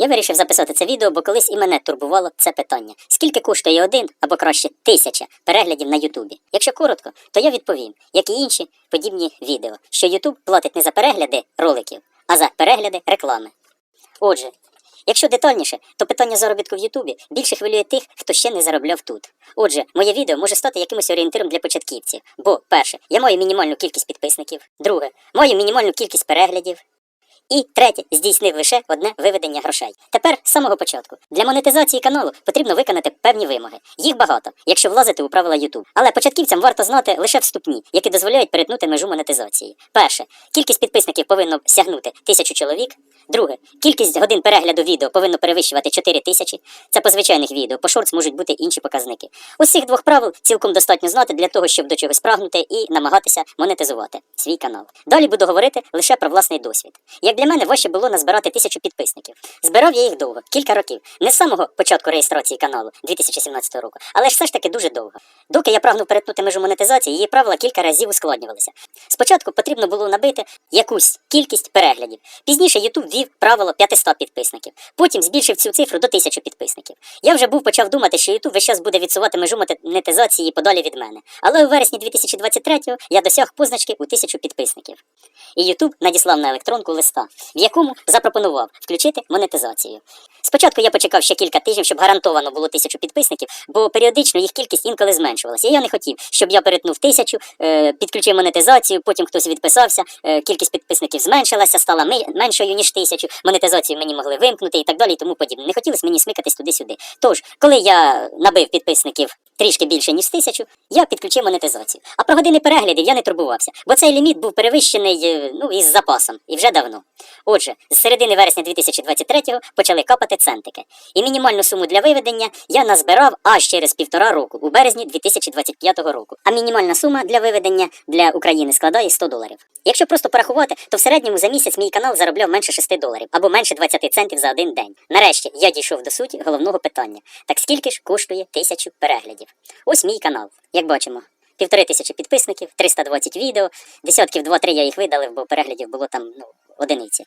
Я вирішив записати це відео, бо колись і мене турбувало це питання: скільки коштує один або краще тисяча переглядів на Ютубі? Якщо коротко, то я відповім, як і інші подібні відео, що Ютуб платить не за перегляди роликів, а за перегляди реклами. Отже, якщо детальніше, то питання заробітку в Ютубі більше хвилює тих, хто ще не заробляв тут. Отже, моє відео може стати якимось орієнтиром для початківців. Бо, перше, я маю мінімальну кількість підписників, друге, маю мінімальну кількість переглядів. І третє, здійснив лише одне виведення грошей. Тепер з самого початку. Для монетизації каналу потрібно виконати певні вимоги. Їх багато, якщо влазити у правила YouTube. Але початківцям варто знати лише вступні, які дозволяють перетнути межу монетизації. Перше, кількість підписників повинно сягнути тисячу чоловік. Друге, кількість годин перегляду відео повинно перевищувати 4 тисячі. Це по звичайних відео, по шортс можуть бути інші показники. Цих двох правил цілком достатньо знати для того, щоб до чогось прагнути і намагатися монетизувати свій канал. Далі буду говорити лише про власний досвід. Як для мене важче було назбирати тисячу підписників. Збирав я їх довго, кілька років. Не з самого початку реєстрації каналу 2017 року, але ж все ж таки дуже довго. Доки я прагнув перетнути межу монетизації, її правила кілька разів ускладнювалися. Спочатку потрібно було набити якусь кількість переглядів. Пізніше YouTube ввів правило 500 підписників. Потім збільшив цю цифру до 1000 підписників. Я вже був почав думати, що YouTube весь час буде відсувати межу монетизації подалі від мене. Але у вересні 2023-го я досяг позначки у 1000 підписників. І YouTube надіслав на електронку листа, в якому запропонував включити монетизацію. Спочатку я почекав ще кілька тижнів, щоб гарантовано було тисячу підписників, бо періодично їх кількість інколи зменшувалася. І я не хотів, щоб я перетнув тисячу, е, підключив монетизацію, потім хтось відписався, е, кількість підписників зменшилася, стала меншою ніж тисячу, монетизацію мені могли вимкнути і так далі, і тому подібне. Не хотілося мені смикатись туди-сюди. Тож, коли я набив підписників трішки більше ніж тисячу, я підключив монетизацію. А про години переглядів я не турбувався, бо цей ліміт був перевищений е, ну, із запасом і вже давно. Отже, з середини вересня 2023-го почали капати центики. І мінімальну суму для виведення я назбирав аж через півтора року, у березні 2025 року. А мінімальна сума для виведення для України складає 100 доларів. Якщо просто порахувати, то в середньому за місяць мій канал заробляв менше 6 доларів або менше 20 центів за один день. Нарешті я дійшов до суті головного питання: так скільки ж коштує тисячу переглядів? Ось мій канал, як бачимо. Півтори тисячі підписників, 320 відео, десятків 2-3 я їх видалив, бо переглядів було там ну, одиниці.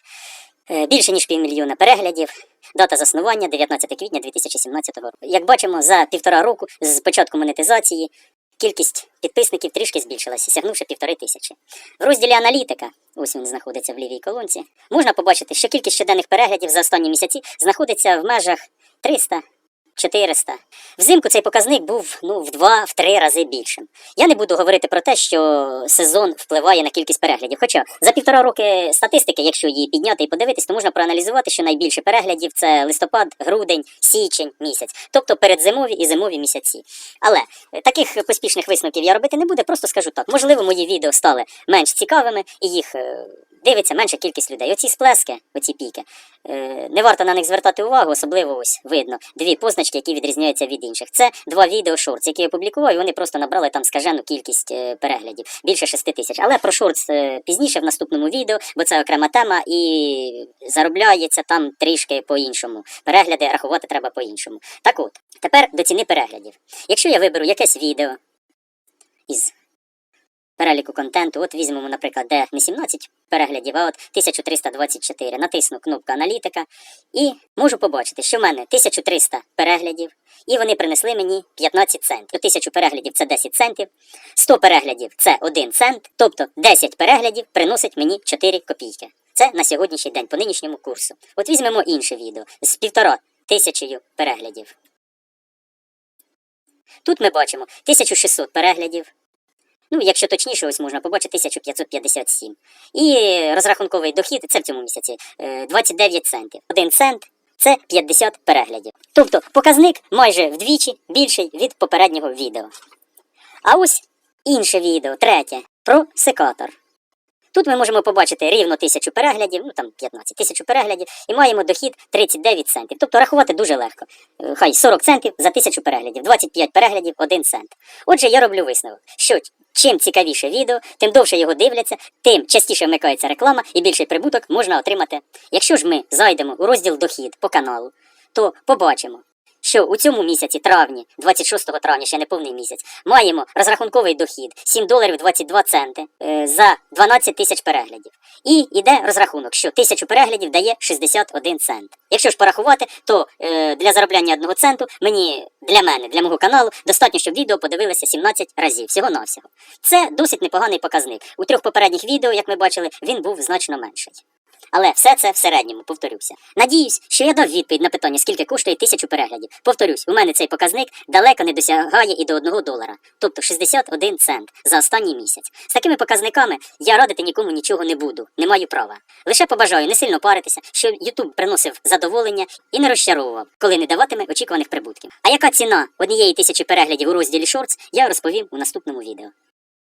Е, Більше ніж півмільйона переглядів. Дата заснування 19 квітня 2017 року. Як бачимо, за півтора року з початку монетизації кількість підписників трішки збільшилася, сягнувши півтори тисячі. В розділі аналітика, ось він знаходиться в лівій колонці, можна побачити, що кількість щоденних переглядів за останні місяці знаходиться в межах 300 400. Взимку цей показник був ну, в 2-3 рази більшим. Я не буду говорити про те, що сезон впливає на кількість переглядів. Хоча за півтора роки статистики, якщо її підняти і подивитись, то можна проаналізувати, що найбільше переглядів це листопад, грудень, січень місяць, тобто передзимові і зимові місяці. Але е, таких поспішних висновків я робити не буду, просто скажу так. Можливо, мої відео стали менш цікавими і їх. е, Дивиться менша кількість людей. Оці сплески, оці піки. Е, не варто на них звертати увагу, особливо ось видно дві позначки, які відрізняються від інших. Це два відео шортс, які я публікував, і вони просто набрали там скажену кількість е, переглядів більше 6 тисяч. Але про шортс е, пізніше в наступному відео, бо це окрема тема і заробляється там трішки по-іншому. Перегляди рахувати треба по-іншому. Так от, тепер до ціни переглядів. Якщо я виберу якесь відео із переліку контенту. От візьмемо, наприклад, де не 17 переглядів, а от 1324. Натисну кнопку аналітика і можу побачити, що в мене 1300 переглядів, і вони принесли мені 15 центів. 1000 переглядів це 10 центів, 100 переглядів це 1 цент, тобто 10 переглядів приносить мені 4 копійки. Це на сьогоднішній день по нинішньому курсу. От візьмемо інше відео з півтора тисячею переглядів. Тут ми бачимо 1600 переглядів. Ну, якщо точніше, ось можна побачити 1557. І розрахунковий дохід, це в цьому місяці, е, 29 центів. Один цент це 50 переглядів. Тобто показник майже вдвічі більший від попереднього відео. А ось інше відео, третє, про секатор. Тут ми можемо побачити рівно тисячу переглядів, ну там 15 тисячу переглядів, і маємо дохід 39 центів. Тобто рахувати дуже легко. Е, Хай 40 центів за тисячу переглядів, 25 переглядів, 1 цент. Отже, я роблю висновок, що чим цікавіше відео, тим довше його дивляться, тим частіше вмикається реклама і більший прибуток можна отримати. Якщо ж ми зайдемо у розділ дохід по каналу, то побачимо, що у цьому місяці, травні, 26 травня, ще не повний місяць, маємо розрахунковий дохід 7 доларів 22 центи е, за 12 тисяч переглядів. І йде розрахунок, що тисячу переглядів дає 61 цент. Якщо ж порахувати, то е, для заробляння одного центу мені для мене, для мого каналу, достатньо, щоб відео подивилися 17 разів, всього навсього Це досить непоганий показник. У трьох попередніх відео, як ми бачили, він був значно менший. Але все це в середньому, повторюся. Надіюсь, що я дав відповідь на питання, скільки коштує тисячу переглядів. Повторюсь, у мене цей показник далеко не досягає і до одного долара, тобто 61 цент за останній місяць. З такими показниками я радити нікому нічого не буду, не маю права. Лише побажаю не сильно паритися, щоб YouTube приносив задоволення і не розчаровував, коли не даватиме очікуваних прибутків. А яка ціна однієї тисячі переглядів у розділі Shorts, я розповім у наступному відео.